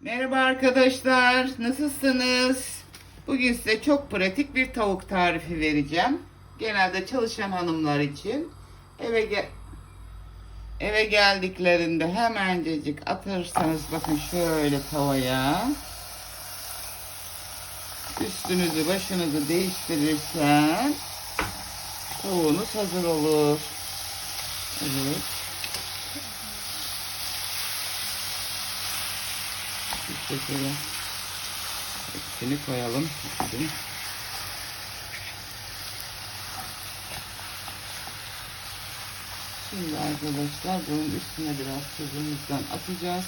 Merhaba arkadaşlar, nasılsınız? Bugün size çok pratik bir tavuk tarifi vereceğim. Genelde çalışan hanımlar için eve ge- eve geldiklerinde hemencecik atırsanız bakın şöyle tavaya üstünüzü başınızı değiştirirken tavuğunuz hazır olur. Evet. Bir şekilde hepsini koyalım. Hepsini. Şimdi arkadaşlar bunun üstüne biraz tuzumuzdan atacağız.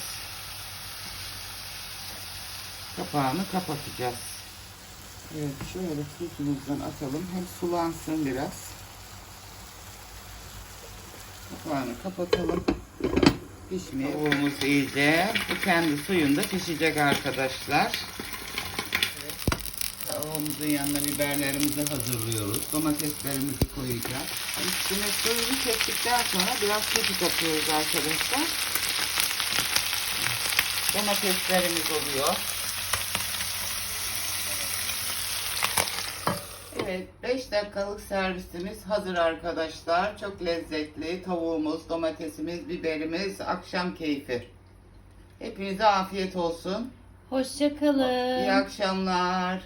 Kapağını kapatacağız. Evet şöyle tuzumuzdan atalım. Hem sulansın biraz. Kapağını kapatalım. Pişmeye tavuğumuz iyice bu kendi suyunda pişecek arkadaşlar. Tavuğumuzun yanına biberlerimizi hazırlıyoruz. Domateslerimizi koyacağız. Üstüne suyunu çektikten sonra biraz kekik atıyoruz arkadaşlar. Domateslerimiz oluyor. Evet 5 dakikalık servisimiz hazır arkadaşlar. Çok lezzetli tavuğumuz, domatesimiz, biberimiz, akşam keyfi. Hepinize afiyet olsun. Hoşçakalın. İyi akşamlar.